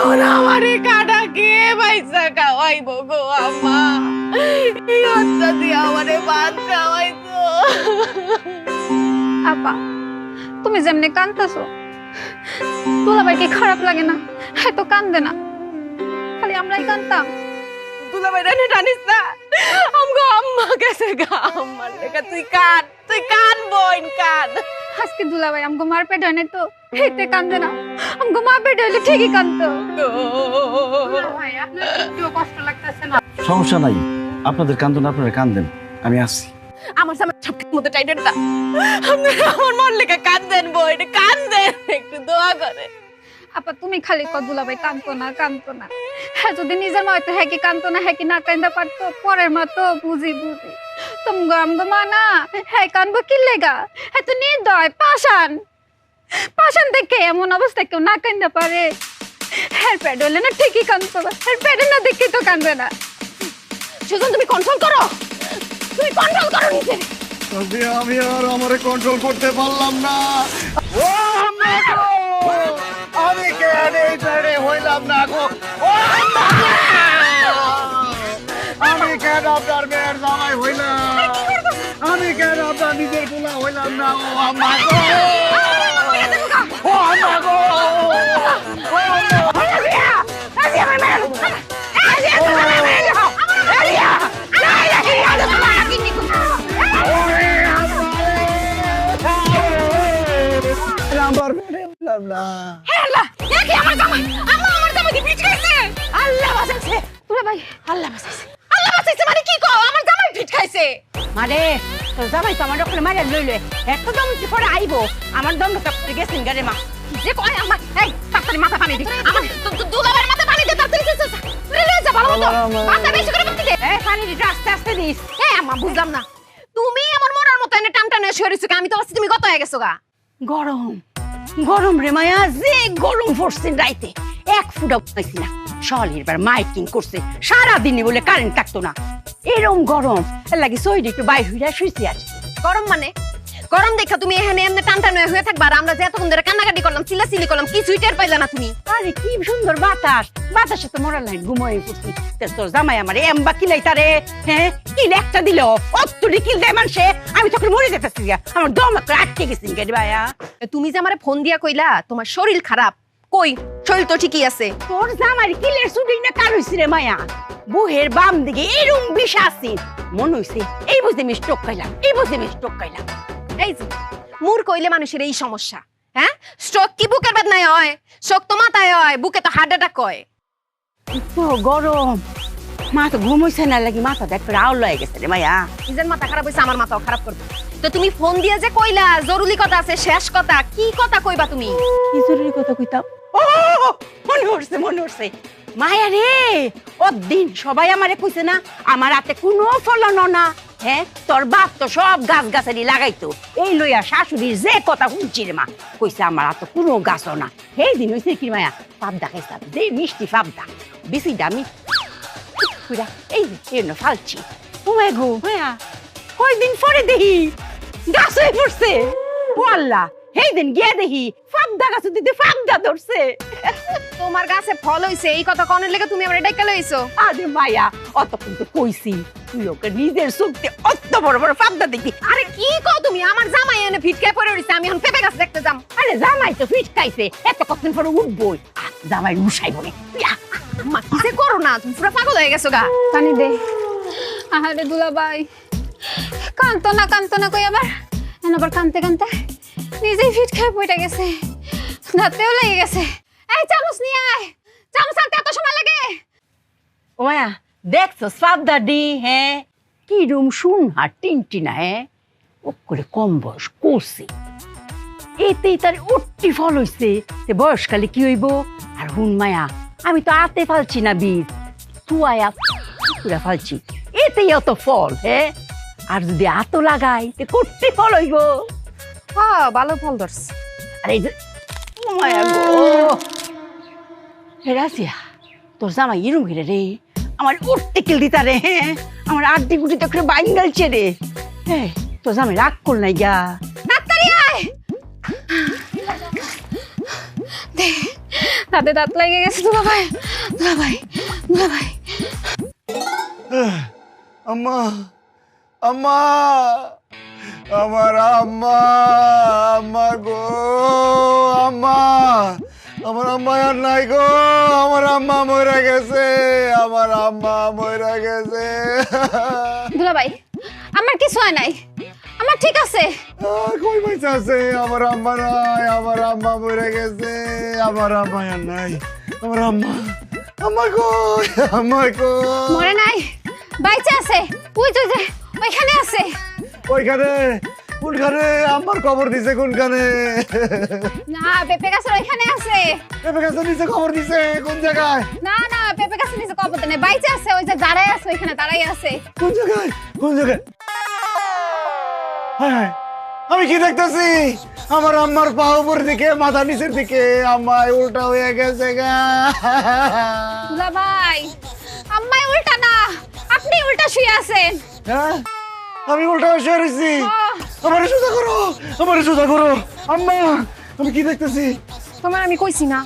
এখন আমারে কাটা কে বাইসা খাওয়াইবো গো আম্মা। এই হত্যা দিয়ে আমারে ভাত খাওয়াইতো আপা তুমি যেমনি কান্দতেছো দুলাভাই কি খারাপ লাগে না হ্যাঁ তো কান্দে না। খালি আমরাই কান্দতাম দুলাভাই রানে টানিস না। আমগো আম্মা গেছে গা। আম্মার লেখা তুই কান তুই কান বোন কান আজকে দুলাভাই আমগো মার পেট হয় নাই তো? হেতে কান্দে না। আমগো মা পেট হইলে ঠিকই কান্দতো। ভাই আপনার একটু কষ্ট লাগতেছে না। সমস্যা নাই। আপনাদের কান্দন আপনারা কান্দেন। আমি আসছি। আমার সামনে ছাপটির মতো টাইটের দা আপনারা আমার মন লেখা কান্দেন বোন কান্দেন। একটু দোয়া করে। আপা তুমি খালি কত দুলাভাই কান্দতো না কান্দতো না। হ্যাঁ যদি নিজের মা হয়তো হ্যাঁ কি কান্দতো না হ্যাঁ কি না কান্দা পারতো পরের মা তো বুঝি বুঝি। তুমি আমগো মা না হ্যাঁ কানবো কি লেগা? হ্যাঁ তো নির্দয় পাশান পাশান দেখে এমন অবস্থা কেউ না কান্দা পারে। হ্যাঁ পেট হলে না ঠিকই কান্দতো হ্যাঁ পেটে না দেখে তো কান্দে না। সুজন তুমি কন্ট্রোল করো। তুমি কন্ট্রোল করো নিজে। আমি আমি আর আমারে কন্ট্রোল করতে পারলাম না। ও জামাই আম্মা আমার জামাইকে আল্লাহ বাঁচাইছে। আল্লাহ বাঁচাইছে আল্লাহ মানে কি কও? খাইছে মারে তোর জামাই তো আমার ওখানে মারে লইলে এত পরে আইবো আমার দম কাপড়ে গেছেন গারে মা। যে কয় আমার এই তাড়াতাড়ি মাথা পানি দি। আমার দুলাবার মাথা পানি দে তাড়াতাড়ি চল চল যা ভালো মতো মাথা বেশি করে পানি দে। এ পানি দিতে আস্তে আস্তে দিস এই আম্মা বুঝলাম না। তুমি আমার মরার মতো এনে টান টান এসে আমি তো ভাবছি তুমি কত হয়ে গেছো গা। গরম গরম রে মায়া যে গরম পড়ছেন রাইতে এক ফুটা পাইছি না সলির বার মাইকিং করছে। সারা দিনই বলে কারেন্ট থাকতো না। এরম গরম। এর লাগি একটু বাইর শুইছি আর গরম মানে? গরম দেখা তুমি এখানে এমনি হয়ে থাকবা আর আমরা যে এতক্ষণ ধরে কান্নাকাটি করলাম চিল্লাচিল্লি করলাম কি সুইটার পাইলা না তুমি। আরে কি সুন্দর বাতাস। বাতাসে তো মরা লাইন ঘুমোয় পড়ছি তোর জামাই আমার এম্বা কিলাই তারে হ্যাঁ? কিল একটা দিল। অত্তরি কিল দেয় মানুষে আমি তখন মরে যেতেছি আমার দম আটকে গেছি গেরি ভাইয়া। তুমি যে আমারে ফোন দিয়া কইলা তোমার শরীর খারাপ। কই? শরীর তো ঠিকই আছে। তোর জামাই কিলের শুটিং না কার হইছে রে মায়া? বুহের বাম দিকে এরম বিষ আছে। মন হইছে এই বুঝে আমি স্ট্রোক খাইলাম এই বুঝে আমি স্ট্রোক খাইলাম। এই যে মুর কইলে মানুষের এই সমস্যা হ্যাঁ? স্ট্রোক কি বুকের বেদনায় হয়? শোক তো মাথায় হয় বুকে তো হার্ট অ্যাটাক হয়। তো গরম। মা তো ঘুম হইছে না লাগি মাথা দেখ করে আউল হয়ে গেছে রে মায়া। নিজের মাথা খারাপ হইছে আমার মাথাও খারাপ করবে। তো তুমি ফোন দিয়ে যে কইলা জরুরি কথা আছে শেষ কথা কি কথা কইবা তুমি? কি জরুরি কথা কইতাম? মনে উঠছে মনে উঠছে মায়া রে দিন সবাই আমারে কইছে না, আমার হাতে কোনো ফলন না। হ্যাঁ তোর বাপ তো সব গাছ গাছারি লাগাইতো। এই লইয়া শাশুড়ির যে কথা শুনছি রে মা, কইছে আমার হাতে কোনো গাছও না। সেই দিন হইছে কি মায়া, পাবদা খাইছাম যে মিষ্টি পাবদা। বেশি দামি। এই যে এর ফালছি। ও গো, মায়া, কয়দিন পরে দেখি, গাছ হয়ে পড়ছে। ও আল্লাহ, সেই দিন গিয়ে দেখি ফাবদা গাছ দিতে ফাবদা ধরছে। তোমার গাছে ফল হইছে এই কথা কনের লেগে তুমি আমার ডাইকা লইছো? আরে মায়া অতক্ষণ তো কইছি তুই ওকে নিজের চোখতে অত বড় বড় ফাবদা দেখি আরে কি কও তুমি? আমার জামাই এনে ফিটকে পড়ে রইছে আমি এখন পেঁপে গাছ দেখতে যাম। আরে জামাই তো ফিট খাইছে এত কতদিন পরে উঠবই। জামাই উঠাই বলে। তুই মা কি যে করো না? তুমি পুরো পাগল হয়ে গেছো গা। পানি দে। আহারে দুলাভাই কান্ত না কান্ত না কই আবার? এখন আবার কানতে কানতে নিজেই ফিট খেয়ে পড়ে গেছে। দাঁতেও লেগে গেছে। এই চামচ নিয়ে আয়। চামচ আনতে এত সময় লাগে? ও মায়া দেখছ সাবদাডি হ্যাঁ? কি রুম শুন হার টিনটিনা হ্যাঁ? ও করে কম বয়স করছে এতেই তার উট্টি ফল হইছে। তে বয়সকালে কি হইব? আর হুন মায়া আমি তো আতে ফালছি না বীজ তুয়ায়া পুরা ফালছি। এতেই অত ফল হ্যাঁ? আর যদি আতো লাগাই তে কুট্টি ফল হইব। হ্যাঁ ভালো ফল ধরছে। আর এই যে ও মায়া গো হে রাজিয়া তোর জামাই ইরুম ঘিরে রে আমার উঠতে কিল দিতা রে হ্যাঁ আমার আড্ডি গুটি তো করে বাইন গেলছে রে। হ্যাঁ তোর জামাই রাগ কর নাই গা। আয়। দাঁতে দাঁত লেগে গেছে দুলা ভাই দুলা ভাই দুলা ভাই আম্মা আম্মা। আমার আম্মা আম্মা গো আম্মা। আমার আম্মা আর নাই গো আমার আম্মা মরে গেছে আমার আম্মা মরে গেছে। দুলা ভাই আমার কিছু হয় নাই। আমার ঠিক আছে। কই পয়সা আছে? আমার আম্মা নাই আমার আম্মা মরে গেছে আমার আম্মা আর নাই। আমার আম্মা আম্মা কই আম্মা কই? মরে নাই। বাইচে আছে। ওই তো যে ওইখানে আছে। ওইখানে কোনখানে? আমার খবর দিছে কোনখানে? না পেঁপে গাছের ওইখানে আছে। পেঁপে গাছের নিচে খবর দিছে কোন জায়গায়? না না পেঁপে গাছের নিচে কবর নেই। বাইচে আছে ওই যে দাঁড়াই আছে ওইখানে আছে। কোন জায়গায়? কোন জায়গায়? হায় আমি কি দেখতেছি? আমার আম্মার পা উপর দিকে মাথা নিচের দিকে আম্মায় উল্টা হয়ে গেছে গা। ভাই আম্মাই উল্টা না আপনি উল্টা শুয়ে আছেন। হ্যাঁ? আমি উল্টা হয়ে রয়েছি আমার সোজা করো আমার সোজা করো। আম্মা আমি কি দেখতেছি? তোমার আমি কইছি না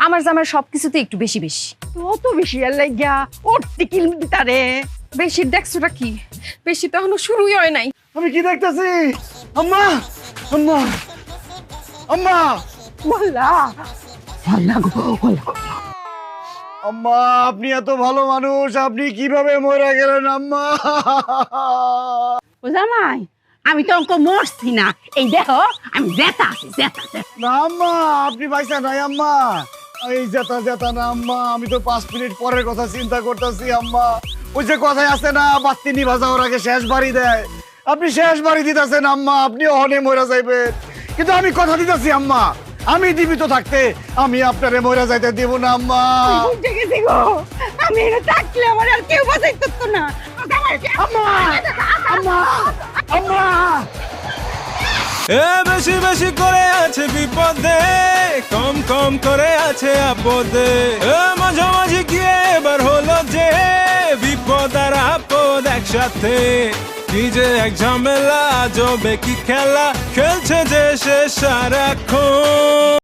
আমার জামার সবকিছুতে একটু বেশি বেশি। অত বেশি আর লাগিয়া উঠতে কিল দিতা রে বেশি দেখছোটা কি? বেশি তো এখনও শুরুই হয় নাই। আমি কি দেখতেছি? আম্মা আম্মা আম্মা। বললা বললা গো বললা আম্মা আপনি এত ভালো মানুষ আপনি কীভাবে মরে গেলেন আম্মা? ও জামাই আমি তো অঙ্ক মরছি না। এই দেখো আমি জেতা আছি জেতা জেতা। না আম্মা আপনি পাইছেন নাই আম্মা। এই জেতা জেতা না আম্মা। আমি তো পাঁচ মিনিট পরের কথা চিন্তা করতেছি আম্মা। ওই যে কথায় আছে না বাত্তি নিভা যাওয়ার আগে শেষ বাড়ি দেয়। আপনি শেষ বাড়ি দিতেছেন আম্মা। আপনি অহনে মরে যাইবেন। কিন্তু আমি কথা দিতেছি আম্মা। আমি জীবিত থাকতে আমি আপনারে মরে যাইতে দিব না আম্মা। আমি থাকলে আমার আর কেউ বাঁচাই করতো না। এ বেশি বেশি করে আছে বিপদে, কম কম করে আছে আপদে। এ মাঝামাঝি গিয়ে এবার হলো যে, বিপদ আর আপদ একসাথে। কি যে এক ঝামেলা, জবে কি খেলা, খেলছে যে সে সারাক্ষণ।